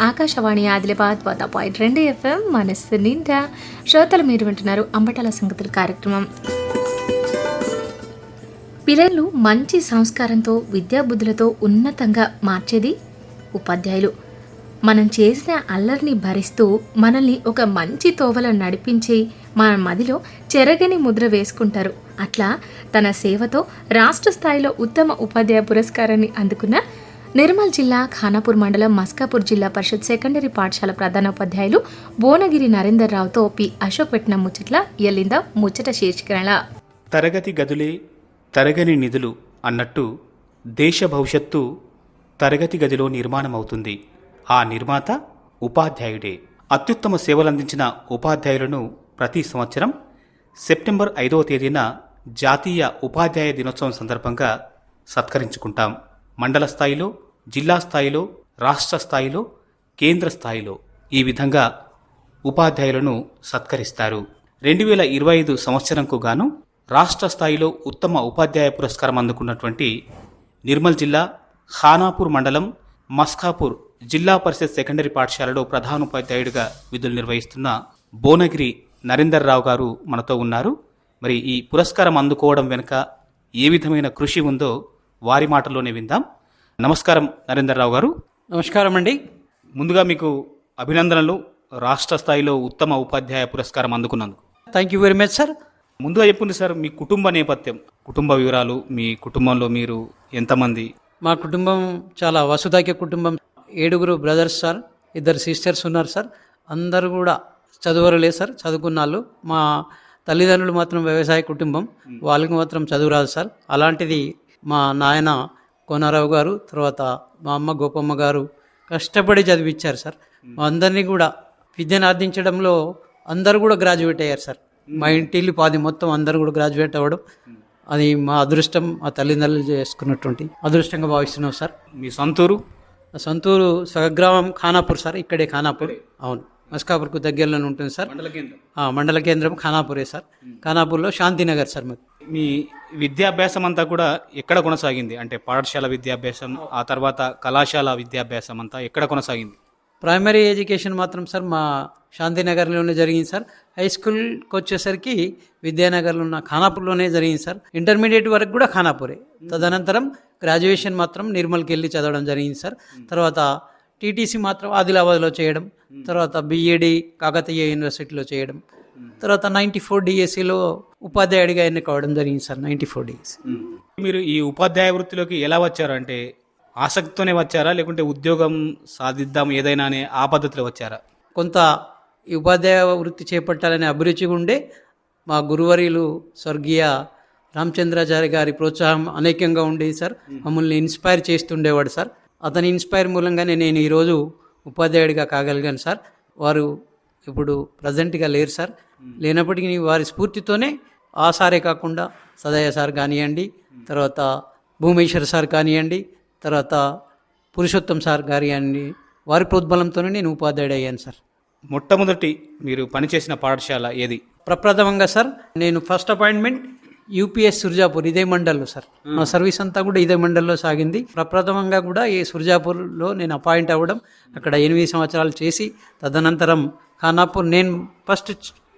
ఆకాశవాణి ఆదిలాబాద్ వద్ద పాయింట్ రెండు ఎఫ్ఎం మనస్సు నిండా శ్రోతలు మీరు వింటున్నారు అంబటాల సంగతుల కార్యక్రమం. పిల్లలు మంచి సంస్కారంతో విద్యాబుద్ధులతో ఉన్నతంగా మార్చేది ఉపాధ్యాయులు. మనం చేసిన అల్లరిని భరిస్తూ మనల్ని ఒక మంచి తోవలో నడిపించి మన మదిలో చెరగని ముద్ర వేసుకుంటారు. అట్లా తన సేవతో రాష్ట్ర స్థాయిలో ఉత్తమ ఉపాధ్యాయ పురస్కారాన్ని అందుకున్న నిర్మల్ జిల్లా ఖానాపూర్ మండలం మస్కాపూర్ జిల్లా పరిషత్ సెకండరీ పాఠశాల ప్రధానోపాధ్యాయులు భువనగిరి నరేందర్ రావుతో పి అశోక్ పెట్టిన ముచ్చట్ల ఎల్లింద ముచ్చట శీర్షికరణ. తరగతి గదులే తరగని నిధులు అన్నట్టు దేశ భవిష్యత్తు తరగతి గదిలో నిర్మాణమవుతుంది. ఆ నిర్మాత ఉపాధ్యాయుడే. అత్యుత్తమ సేవలందించిన ఉపాధ్యాయులను ప్రతి సంవత్సరం సెప్టెంబర్ ఐదవ తేదీన జాతీయ ఉపాధ్యాయ దినోత్సవం సందర్భంగా సత్కరించుకుంటాం. మండల స్థాయిలో జిల్లా స్థాయిలో రాష్ట్ర స్థాయిలో కేంద్ర స్థాయిలో ఈ విధంగా ఉపాధ్యాయులను సత్కరిస్తారు. రెండు వేల ఇరవై ఐదు సంవత్సరంకు గాను రాష్ట్ర స్థాయిలో ఉత్తమ ఉపాధ్యాయ పురస్కారం అందుకున్నటువంటి నిర్మల్ జిల్లా ఖానాపూర్ మండలం మస్కాపూర్ జిల్లా పరిషత్ సెకండరీ పాఠశాలలో ప్రధానోపాధ్యాయుడిగా విధులు నిర్వహిస్తున్న భువనగిరి నరేందర్ రావు గారు మనతో ఉన్నారు. మరి ఈ పురస్కారం అందుకోవడం వెనుక ఏ విధమైన కృషి ఉందో వారి మాటల్లోనే విందాం. నమస్కారం నరేందర్ రావు గారు. నమస్కారం అండి ముందుగా మీకు అభినందనలు. రాష్ట్ర స్థాయిలో ఉత్తమ ఉపాధ్యాయ పురస్కారం అందుకున్నందుకు. Thank you very much sir ముందుగా చెప్పుంది సార్ మీ కుటుంబ నేపథ్యం. కుటుంబ వివరాలు మీ కుటుంబంలో మీరు ఎంతమంది? మా కుటుంబం చాలా వసుధాక్య కుటుంబం. ఏడుగురు బ్రదర్స్ సార్ ఇద్దరు సిస్టర్స్ ఉన్నారు సార్ అందరూ కూడా చదువరలే సార్ చదువుకున్న వాళ్ళు. మా తల్లిదండ్రులు మాత్రం వ్యవసాయ కుటుంబం. వాళ్ళకి మాత్రం చదువు రాదు సార్ అలాంటిది మా నాయన కోనారావు గారు తర్వాత మా అమ్మ గోపమ్మ గారు కష్టపడి చదివించారు సార్. మా అందరినీ కూడా విద్యను ఆర్జించడంలో అందరూ కూడా గ్రాడ్యుయేట్ అయ్యారు సార్. మా ఇంటిల్లి పాది మొత్తం అందరూ కూడా గ్రాడ్యుయేట్ అవ్వడం అది మా అదృష్టం మా తల్లిదండ్రులు చేసుకున్నటువంటి అదృష్టంగా భావిస్తున్నాం సార్. మీ సొంతూరు? సొంతూరు స్వగ్రామం ఖానాపూర్ సార్ ఇక్కడే ఖానాపూర్. అవును. మస్కాపూర్కు దగ్గరలోనే ఉంటుంది సార్. మండల కేంద్రం. ఆ, మండల కేంద్రం ఖానాపూరే సార్. ఖానాపూర్లో శాంతినగర్ సార్ మాది. మీ విద్యాభ్యాసం అంతా కూడా ఎక్కడ కొనసాగింది? అంటే పాఠశాల విద్యాభ్యాసం ఆ. తర్వాత కళాశాల విద్యాభ్యాసం అంతా ఎక్కడ కొనసాగింది? ప్రైమరీ ఎడ్యుకేషన్ మాత్రం సార్ మా శాంతినగర్లోనే జరిగింది సార్. హై స్కూల్కి వచ్చేసరికి విద్యానగర్లో ఉన్న ఖానాపూర్లోనే జరిగింది సార్. ఇంటర్మీడియట్ వరకు కూడా ఖానాపూరే. తదనంతరం గ్రాడ్యుయేషన్ మాత్రం నిర్మల్కి వెళ్ళి చదవడం జరిగింది సార్. తర్వాత టీటీసీ మాత్రం ఆదిలాబాద్లో చేయడం తర్వాత బిఏడి కాకతీయ యూనివర్సిటీలో చేయడం తర్వాత నైంటీ ఫోర్ డిఎస్సిలో ఉపాధ్యాయుడిగా ఎన్నుకోవడం జరిగింది సార్ నైంటీ ఫోర్ డిఎస్సి. మీరు ఈ ఉపాధ్యాయ వృత్తిలోకి ఎలా వచ్చారు? అంటే ఆసక్తితోనే వచ్చారా? లేకుంటే ఉద్యోగం సాధిద్దాం ఏదైనా అనే ఆ పద్ధతిలో వచ్చారా? కొంత ఈ ఉపాధ్యాయ వృత్తి చేపట్టాలనే అభిరుచిగా ఉండే మా గురువర్యులు స్వర్గీయ రామచంద్రాచారి గారి ప్రోత్సాహం అనేకంగా ఉండేది సార్. మమ్మల్ని ఇన్స్పైర్ చేస్తుండేవాడు సార్. అతని ఇన్స్పైర్ మూలంగానే నేను ఈరోజు ఉపాధ్యాయుడిగా కాగలిగాను సార్. వారు ఇప్పుడు ప్రజెంట్గా లేరు సార్. లేనప్పటికీ వారి స్ఫూర్తితోనే ఆ సారే కాకుండా సదయ సార్ కానివ్వండి తర్వాత భూమేశ్వర్ సార్ కానివ్వండి తర్వాత పురుషోత్తం సార్ కానివ్వండి వారి ప్రోద్బలంతోనే నేను ఉపాధ్యాయుడు అయ్యాను సార్. మొట్టమొదటి మీరు పనిచేసిన పాఠశాల ఏది? ప్రప్రథమంగా సార్ నేను ఫస్ట్ అపాయింట్మెంట్ యూపీఎస్ సుర్జాపూర్ ఇదే మండల్లో సార్. నా సర్వీస్ అంతా కూడా ఇదే మండల్లో సాగింది. ప్రప్రథమంగా కూడా ఈ సుర్జాపూర్లో నేను అపాయింట్ అవ్వడం అక్కడ ఎనిమిది సంవత్సరాలు చేసి తదనంతరం ఖానాపూర్ నేను ఫస్ట్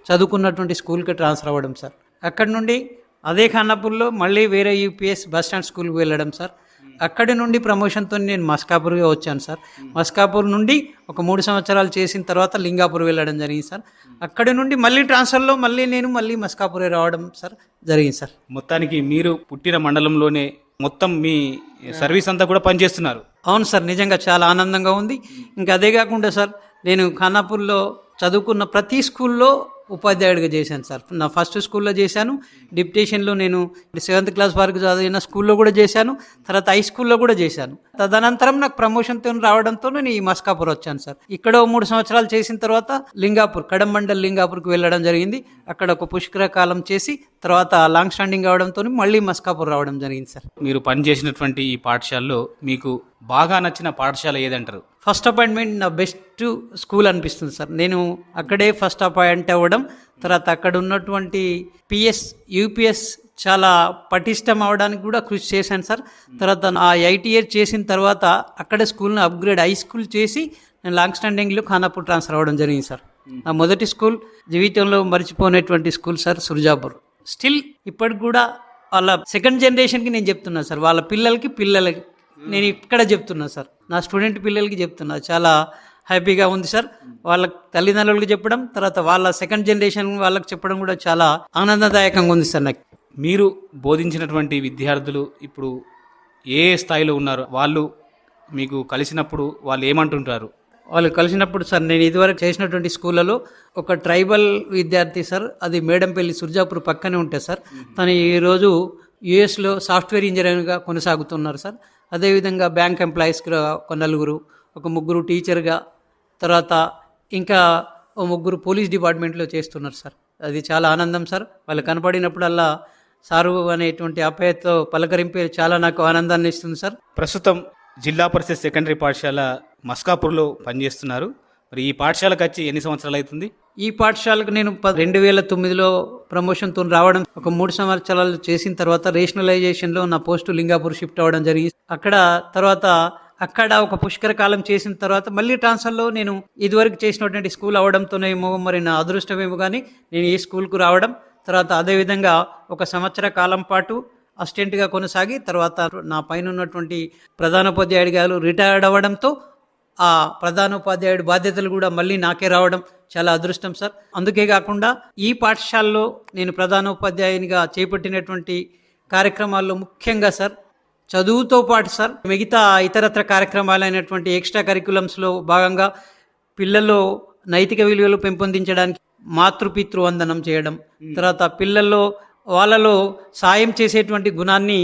చదువుకున్నటువంటి స్కూల్కి ట్రాన్స్ఫర్ అవ్వడం సార్. అక్కడ నుండి అదే ఖానాపూర్లో మళ్ళీ వేరే యూపీఎస్ బస్ స్టాండ్ స్కూల్కి వెళ్ళడం సార్. అక్కడి నుండి ప్రమోషన్తో నేను మస్కాపూర్గా వచ్చాను సార్. మస్కాపూర్ నుండి ఒక మూడు సంవత్సరాలు చేసిన తర్వాత లింగాపూర్ వెళ్ళడం జరిగింది సార్. అక్కడి నుండి మళ్ళీ ట్రాన్స్ఫర్లో మళ్ళీ నేను మళ్ళీ మస్కాపూరే రావడం సార్ జరిగింది సార్. మొత్తానికి మీరు పుట్టిన మండలంలోనే మొత్తం మీ సర్వీస్ అంతా కూడా పనిచేస్తున్నారు. అవును సార్ నిజంగా చాలా ఆనందంగా ఉంది. ఇంకా అదే కాకుండా సార్ నేను ఖానాపూర్లో చదువుకున్న ప్రతి స్కూల్లో ఉపాధ్యాయుడిగా చేశాను సార్. నా ఫస్ట్ స్కూల్లో చేశాను. డిప్టేషన్లో నేను సెవెంత్ క్లాస్ వరకు చదివిన స్కూల్లో కూడా చేశాను. తర్వాత హై స్కూల్లో కూడా చేశాను. తదనంతరం నాకు ప్రమోషన్తో రావడంతో నేను ఈ మస్కాపూర్ వచ్చాను సార్. ఇక్కడ మూడు సంవత్సరాలు చేసిన తర్వాత లింగాపూర్ కడం మండల్ లింగాపూర్కి వెళ్ళడం జరిగింది. అక్కడ ఒక పుష్కర కాలం చేసి తర్వాత లాంగ్ స్టాండింగ్ అవడంతో మళ్ళీ మస్కాపూర్ రావడం జరిగింది సార్. మీరు పనిచేసినటువంటి ఈ పాఠశాలలో మీకు బాగా నచ్చిన పాఠశాల ఏదంటారు? ఫస్ట్ అపాయింట్మెంట్ నా బెస్ట్ స్కూల్ అనిపిస్తుంది సార్. నేను అక్కడే ఫస్ట్ అపాయింట్ అవ్వడం తర్వాత అక్కడ ఉన్నటువంటి పిఎస్ యూపీఎస్ చాలా పటిష్టం అవడానికి కూడా కృషి చేశాను సార్. తర్వాత ఆ ఎయిట్ ఇయర్ చేసిన తర్వాత అక్కడే స్కూల్ని అప్గ్రేడ్ హై స్కూల్ చేసి నేను లాంగ్ స్టాండింగ్లో ఖానాపూర్ ట్రాన్స్ఫర్ అవ్వడం జరిగింది సార్. నా మొదటి స్కూల్ జీవితంలో మర్చిపోయినటువంటి స్కూల్ సార్ సుర్జాపూర్. స్టిల్ ఇప్పటికి కూడా వాళ్ళ సెకండ్ జనరేషన్కి నేను చెప్తున్నా సార్ వాళ్ళ పిల్లలకి పిల్లలకి నేను ఇక్కడ చెప్తున్నా సార్. నా స్టూడెంట్ పిల్లలకి చెప్తున్నా. చాలా హ్యాపీగా ఉంది సార్. వాళ్ళ తల్లిదండ్రులకు చెప్పడం తర్వాత వాళ్ళ సెకండ్ జనరేషన్ వాళ్ళకి చెప్పడం కూడా చాలా ఆనందదాయకంగా ఉంది సార్ నాకు. మీరు బోధించినటువంటి విద్యార్థులు ఇప్పుడు ఏ స్థాయిలో ఉన్నారు? వాళ్ళు మీకు కలిసినప్పుడు వాళ్ళు ఏమంటుంటారు? వాళ్ళు కలిసినప్పుడు సార్ నేను ఇదివరకు చేసినటువంటి స్కూళ్ళలో ఒక ట్రైబల్ విద్యార్థి సార్ అది మేడంపల్లి సుర్జాపూర్ పక్కనే ఉంటుంది సార్ తను ఈరోజు యుఎస్లో సాఫ్ట్వేర్ ఇంజనీర్గా కొనసాగుతున్నారు సార్. అదేవిధంగా బ్యాంక్ ఎంప్లాయీస్గా ఒక నలుగురు ఒక ముగ్గురు టీచర్గా తర్వాత ఇంకా ఓ ముగ్గురు పోలీస్ డిపార్ట్మెంట్లో చేస్తున్నారు సార్. అది చాలా ఆనందం సార్. వాళ్ళు కనపడినప్పుడల్లా సారు అనేటువంటి ఆప్యాయతతో పలకరింపే చాలా నాకు ఆనందాన్ని ఇస్తుంది సార్. ప్రస్తుతం జిల్లా పరిషత్ సెకండరీ పాఠశాల మస్కాపూర్లో పనిచేస్తున్నారు. మరి ఈ పాఠశాలకు వచ్చి ఎన్ని సంవత్సరాలు అవుతుంది? ఈ పాఠశాలకు నేను రెండు వేల తొమ్మిదిలో ప్రమోషన్తో రావడం ఒక మూడు సంవత్సరాలు చేసిన తర్వాత రేషనలైజేషన్లో నా పోస్టు లింగాపూర్ షిఫ్ట్ అవ్వడం జరిగింది. అక్కడ తర్వాత అక్కడ ఒక పుష్కర కాలం చేసిన తర్వాత మళ్ళీ ట్రాన్స్ఫర్లో నేను ఇదివరకు చేసినటువంటి స్కూల్ అవడంతోనేమో మరి నా అదృష్టమేమో కానీ నేను ఈ స్కూల్కు రావడం తర్వాత అదేవిధంగా ఒక సంవత్సర కాలం పాటు అసిస్టెంట్గా కొనసాగి తర్వాత నా పైన ఉన్నటువంటి ప్రధానోపాధ్యాయుడు గారు రిటైర్డ్ అవ్వడంతో ఆ ప్రధానోపాధ్యాయుడి బాధ్యతలు కూడా మళ్ళీ నాకే రావడం చాలా అదృష్టం సార్. అందుకే కాకుండా ఈ పాఠశాలలో నేను ప్రధానోపాధ్యాయునిగా చేపట్టినటువంటి కార్యక్రమాల్లో ముఖ్యంగా సార్ చదువుతో పాటు సార్ మిగతా ఇతరత్ర కార్యక్రమాలైనటువంటి ఎక్స్ట్రా కరికులమ్స్లో భాగంగా పిల్లల్లో నైతిక విలువలు పెంపొందించడానికి మాతృపితృ వందనం చేయడం తర్వాత పిల్లల్లో వాళ్ళలో సాయం చేసేటువంటి గుణాన్ని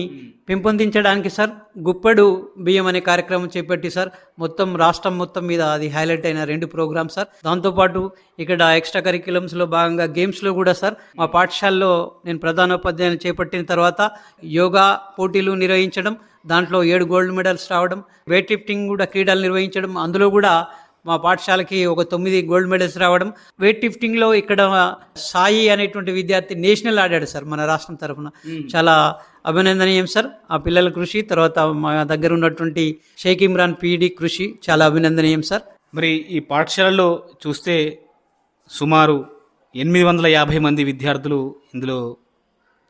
పెంపొందించడానికి సార్ గుప్పెడు బియ్యం అనే కార్యక్రమం చేపట్టి సార్. మొత్తం రాష్ట్రం మొత్తం మీద అది హైలైట్ అయిన రెండు ప్రోగ్రామ్స్ సార్. దాంతోపాటు ఇక్కడ ఎక్స్ట్రా కరిక్యులమ్స్లో భాగంగా గేమ్స్లో కూడా సార్. మా పాఠశాలలో నేను ప్రధానోపాధ్యాయులు చేపట్టిన తర్వాత యోగా పోటీలు నిర్వహించడం దాంట్లో ఏడు గోల్డ్ మెడల్స్ రావడం వెయిట్ లిఫ్టింగ్ కూడా క్రీడలు నిర్వహించడం అందులో కూడా మా పాఠశాలకి ఒక తొమ్మిది గోల్డ్ మెడల్స్ రావడం. వెయిట్ లిఫ్టింగ్లో ఇక్కడ సాయి అనేటువంటి విద్యార్థి నేషనల్ ఆడాడు సార్ మన రాష్ట్రం తరఫున చాలా అభినందనీయం సార్. ఆ పిల్లల కృషి తర్వాత మా దగ్గర ఉన్నటువంటి షేక్ ఇమ్రాన్ పీడి కృషి చాలా అభినందనీయం సార్. మరి ఈ పాఠశాలలో చూస్తే సుమారు ఎనిమిది వందల యాభై మంది విద్యార్థులు ఇందులో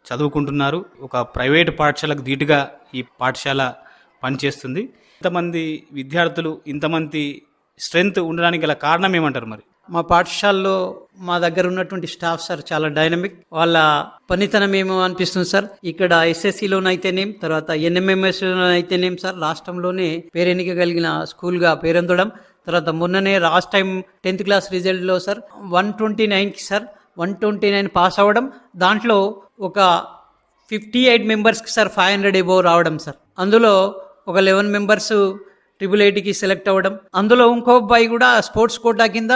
చదువుకుంటున్నారు. ఒక ప్రైవేటు పాఠశాలకు ధీటుగా ఈ పాఠశాల పనిచేస్తుంది. ఇంతమంది విద్యార్థులు ఇంతమంది స్ట్రెంగ్త్ ఉండడానికి గల కారణం ఏమంటారు మరి? మా పాఠశాలలో మా దగ్గర ఉన్నటువంటి స్టాఫ్ సార్ చాలా డైనమిక్. వాళ్ళ పనితనం ఏమో అనిపిస్తుంది సార్. ఇక్కడ ఎస్ఎస్సిలోనైతేనేం తర్వాత ఎన్ఎంఎంఎస్లోనైతేనేం సార్. రాష్ట్రంలోనే పేరెన్నిక కలిగిన స్కూల్గా పేరొందడం. తర్వాత మొన్ననే లాస్ట్ టైం టెన్త్ క్లాస్ రిజల్ట్లో సార్ వన్ ట్వంటీ నైన్కి sir one twenty nine pass అవ్వడం. దాంట్లో ఒక ఫిఫ్టీ ఎయిట్ మెంబర్స్కి సార్ ఫైవ్ హండ్రెడ్ ఎబో రావడం సార్. అందులో ఒక లెవెన్ మెంబర్స్ ట్రిపుల్ ఐటీకి సెలెక్ట్ అవ్వడం. అందులో ఇంకో అబ్బాయి కూడా స్పోర్ట్స్ కోటా కింద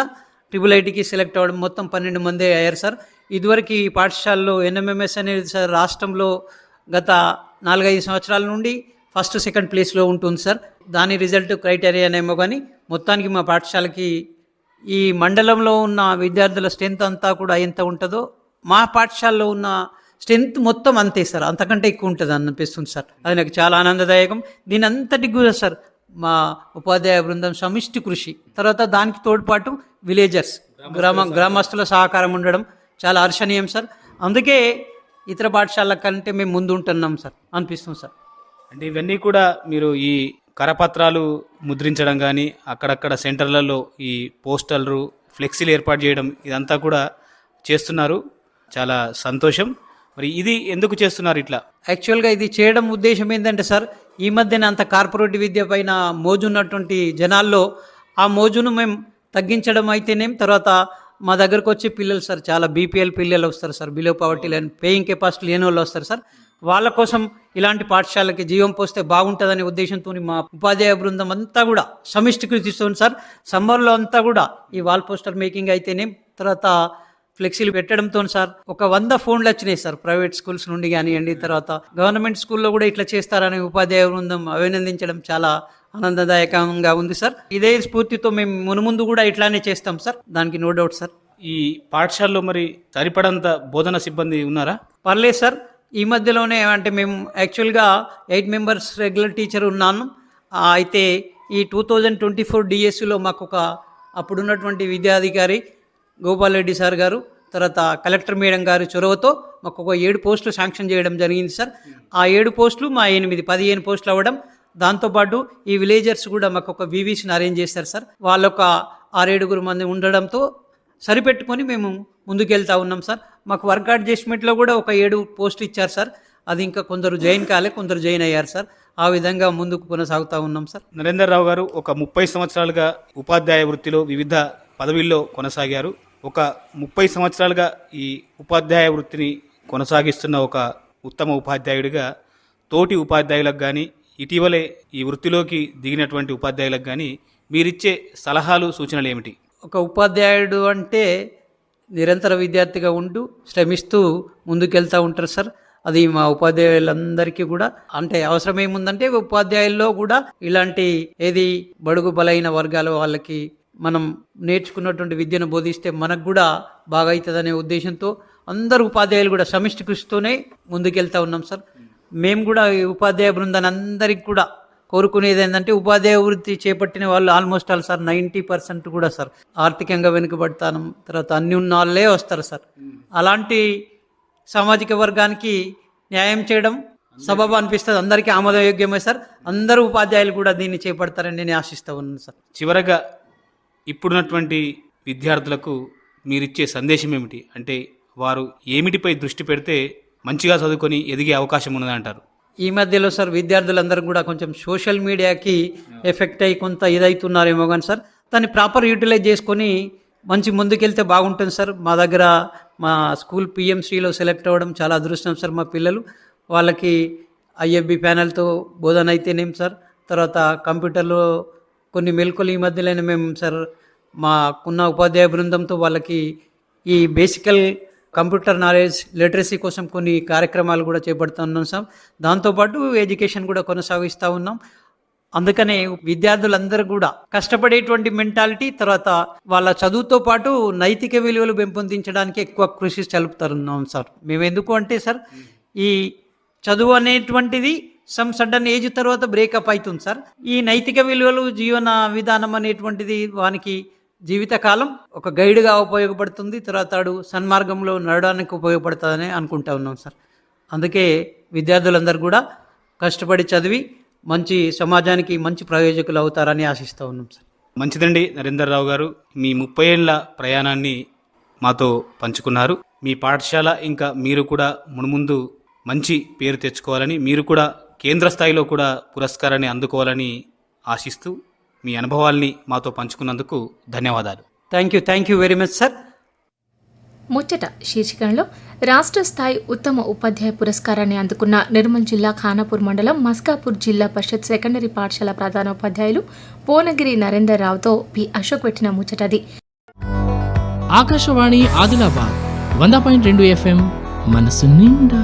ట్రిపుల్ ఐటీకి సెలెక్ట్ అవ్వడం. మొత్తం పన్నెండు మంది అయ్యారు సార్. ఇదివరకు ఈ పాఠశాలలో ఎన్ఎంఎంఎస్ అనేది సార్ రాష్ట్రంలో గత నాలుగైదు సంవత్సరాల నుండి ఫస్ట్ సెకండ్ ప్లేస్లో ఉంటుంది సార్. దాని రిజల్ట్ క్రైటీరియానేమో కానీ మొత్తానికి మా పాఠశాలకి ఈ మండలంలో ఉన్న విద్యార్థుల స్ట్రెంత్ అంతా కూడా ఎంత ఉంటుందో మా పాఠశాలలో ఉన్న స్ట్రెంత్ మొత్తం అంతే సార్. అంతకంటే ఎక్కువ ఉంటుంది అనిపిస్తుంది సార్. అది నాకు చాలా ఆనందదాయకం. దీని అంతటికి కూడా సార్ మా ఉపాధ్యాయ బృందం సమిష్టి కృషి. తర్వాత దానికి తోడ్పాటు విలేజర్స్. గ్రామ గ్రామస్తుల సహకారం ఉండడం చాలా హర్షణీయం సార్. అందుకే ఇతర పాఠశాలల కంటే మేము ముందు ఉంటున్నాం సార్. అనిపిస్తుంది సార్. అంటే ఇవన్నీ కూడా మీరు ఈ కరపత్రాలు ముద్రించడం కానీ అక్కడక్కడ సెంటర్లలో ఈ పోస్టర్లు ఫ్లెక్సీలు ఏర్పాటు చేయడం ఇదంతా కూడా చేస్తున్నారు. చాలా సంతోషం. మరి ఇది ఎందుకు చేస్తున్నారు ఇట్లా? యాక్చువల్గా ఇది చేయడం ఉద్దేశం ఏంటంటే సార్ ఈ మధ్యన అంత కార్పొరేట్ విద్య పైన మోజు ఉన్నటువంటి జనాల్లో ఆ మోజును మేము తగ్గించడం అయితేనేం తర్వాత మా దగ్గరకు వచ్చే పిల్లలు సార్ చాలా బీపీఎల్ పిల్లలు వస్తారు సార్ బిలో పవర్టీ లేని పేయింగ్ కెపాసిటీ లేని వాళ్ళు వస్తారు సార్. వాళ్ళ కోసం ఇలాంటి పాఠశాలకి జీవం పోస్తే బాగుంటుందనే ఉద్దేశంతో మా ఉపాధ్యాయ బృందం అంతా కూడా సమిష్టి కృషిస్తుంది సార్. సమ్మర్లో అంతా కూడా ఈ వాల్ పోస్టర్ మేకింగ్ అయితేనేం తర్వాత ఫ్లెక్సీలు పెట్టడంతో సార్ ఒక వంద ఫోన్లు వచ్చినాయి సార్. ప్రైవేట్ స్కూల్స్ నుండి కానివ్వండి తర్వాత గవర్నమెంట్ స్కూల్లో కూడా ఇట్లా చేస్తారని ఉపాధ్యాయ బృందం అభినందించడం చాలా ఆనందదాయకంగా ఉంది సార్. ఇదే స్ఫూర్తితో మేము మునుముందు కూడా ఇట్లానే చేస్తాం సార్. దానికి నో డౌట్ సార్. ఈ పాఠశాలలో మరి సరిపడంత బోధన సిబ్బంది ఉన్నారా? పర్లేదు సార్. ఈ మధ్యలోనే అంటే మేము యాక్చువల్గా ఎయిట్ మెంబర్స్ రెగ్యులర్ టీచర్ ఉన్నాను. అయితే ఈ టూ థౌజండ్ ట్వంటీ ఫోర్ డిఎస్సిలో మాకు ఒక అప్పుడున్నటువంటి విద్యాధికారి గోపాల్ రెడ్డి సార్ గారు తర్వాత కలెక్టర్ మేడం గారి చొరవతో మాకు ఒక ఏడు పోస్టులు శాంక్షన్ చేయడం జరిగింది సార్. ఆ ఏడు పోస్టులు మా ఎనిమిది పదిహేను పోస్టులు అవ్వడం దాంతోపాటు ఈ విలేజర్స్ కూడా మాకు ఒక వివీసీని అరేంజ్ చేశారు సార్. వాళ్ళొక ఆరేడుగురు మంది ఉండడంతో సరిపెట్టుకొని మేము ముందుకెళ్తా ఉన్నాం సార్. మాకు వర్క్ అడ్జస్ట్మెంట్లో కూడా ఒక ఏడు పోస్టులు ఇచ్చారు సార్. అది ఇంకా కొందరు జాయిన్ కాలే కొందరు జాయిన్ అయ్యారు సార్. ఆ విధంగా ముందుకు కొనసాగుతూ ఉన్నాం సార్. నరేందర్ రావు గారు ఒక ముప్పై సంవత్సరాలుగా ఉపాధ్యాయ వృత్తిలో వివిధ పదవుల్లో కొనసాగారు. ఒక ముప్పై సంవత్సరాలుగా ఈ ఉపాధ్యాయ వృత్తిని కొనసాగిస్తున్న ఒక ఉత్తమ ఉపాధ్యాయుడిగా తోటి ఉపాధ్యాయులకు కానీ ఇటీవలే ఈ వృత్తిలోకి దిగినటువంటి ఉపాధ్యాయులకు కానీ మీరిచ్చే సలహాలు సూచనలు ఏమిటి? ఒక ఉపాధ్యాయుడు అంటే నిరంతర విద్యార్థిగా ఉంటూ శ్రమిస్తూ ముందుకెళ్తూ ఉంటారు సార్. అది మా ఉపాధ్యాయులందరికీ కూడా అంటే అవసరం ఏముందంటే ఉపాధ్యాయుల్లో కూడా ఇలాంటి ఏది బడుగు బలైన వర్గాల వాళ్ళకి మనం నేర్చుకున్నటువంటి విద్యను బోధిస్తే మనకు కూడా బాగా అవుతుందనే ఉద్దేశంతో అందరు ఉపాధ్యాయులు కూడా సమిష్టి కృషితోనే ముందుకెళ్తా ఉన్నాం సార్. మేము కూడా ఈ ఉపాధ్యాయ బృందాన్ని అందరికి కూడా కోరుకునేది ఏంటంటే ఉపాధ్యాయ వృత్తి చేపట్టిన వాళ్ళు almost all sir ninety percent కూడా సార్. ఆర్థికంగా వెనుకబడతాను తర్వాత అన్ని ఉన్న వాళ్ళే వస్తారు సార్. అలాంటి సామాజిక వర్గానికి న్యాయం చేయడం సబబు అనిపిస్తుంది. అందరికీ ఆమోదయోగ్యమే సార్. అందరూ ఉపాధ్యాయులు కూడా దీన్ని చేపడతారని నేను ఆశిస్తూ ఉన్నాను సార్. చివరగా ఇప్పుడున్నటువంటి విద్యార్థులకు మీరిచ్చే సందేశం ఏమిటి అంటే వారు ఏమిటిపై దృష్టి పెడితే మంచిగా చదువుకొని ఎదిగే అవకాశం ఉన్నదంటారు ఈ మధ్యలో సార్ విద్యార్థులందరూ కూడా కొంచెం సోషల్ మీడియాకి ఎఫెక్ట్ అయ్యి కొంత ఇదవుతున్నారేమో కానీ సార్ దాన్ని ప్రాపర్ యూటిలైజ్ చేసుకొని మంచి ముందుకెళ్తే బాగుంటుంది సార్. మా దగ్గర మా స్కూల్ పిఎంసీలో సెలెక్ట్ అవ్వడం చాలా అదృష్టం సార్ మా పిల్లలు. వాళ్ళకి ఐఎఫ్బి ప్యానెల్తో బోధన అయితేనేం సార్ తర్వాత కంప్యూటర్లో కొన్ని మెలకులు ఈ మధ్యలోనే మేము సార్ మాకున్న ఉపాధ్యాయ బృందంతో వాళ్ళకి ఈ బేసికల్ కంప్యూటర్ నాలెడ్జ్ లిటరసీ కోసం కొన్ని కార్యక్రమాలు కూడా చేపడుతున్నాం సార్. దాంతోపాటు ఎడ్యుకేషన్ కూడా కొనసాగిస్తూ ఉన్నాం. అందుకనే విద్యార్థులందరూ కూడా కష్టపడేటువంటి మెంటాలిటీ తర్వాత వాళ్ళ చదువుతో పాటు నైతిక విలువలు పెంపొందించడానికి ఎక్కువ కృషి జరుపుతున్నాం సార్. మేము ఎందుకు అంటే సార్ ఈ చదువు అనేటువంటిది సమ్ సడన్ ఏజ్ తర్వాత బ్రేకప్ అవుతుంది సార్ ఈ నైతిక విలువలు జీవన విధానం అనేటువంటిది వానికి జీవితకాలం ఒక గైడ్గా ఉపయోగపడుతుంది. తర్వాత వాడు సన్మార్గంలో నడవడానికి ఉపయోగపడుతుందని అనుకుంటా ఉన్నాం సార్ అందుకే విద్యార్థులందరూ కూడా కష్టపడి చదివి మంచి సమాజానికి మంచి ప్రయోజకులు అవుతారని ఆశిస్తూ ఉన్నాం సార్ మంచిదండి నరేందర్ రావు గారు. మీ ముప్పై ఏళ్ళ ప్రయాణాన్ని మాతో పంచుకున్నారు. మీ పాఠశాల ఇంకా మీరు కూడా మునుముందు మంచి పేరు తెచ్చుకోవాలని మీరు కూడా కేంద్ర స్థాయిలో కూడా పురస్కారాన్ని అందుకోవాలని ఆశిస్తూ మీ అనుభవాల్ని మాతో పంచుకున్నందుకు ధన్యవాదాలు. Thank you thank you very much sir ముచ్చట శీర్షికలో రాష్ట్ర స్థాయి ఉత్తమ ఉపాధ్యాయ పురస్కారాన్ని అందుకున్న నిర్మల్ జిల్లా ఖానాపూర్ మండలం మస్కాపూర్ జిల్లా పరిషత్ సెకండరీ పాఠశాల ప్రధానోపాధ్యాయులు పోనగిరి నరేందర్ రావుతో పి. అశోక్ పెట్టిన ముచ్చటది. ఆకాశవాణి ఆదిలాబాద్ వంద పాయింట్ రెండు ఎఫ్ఎం మనసు నిండా.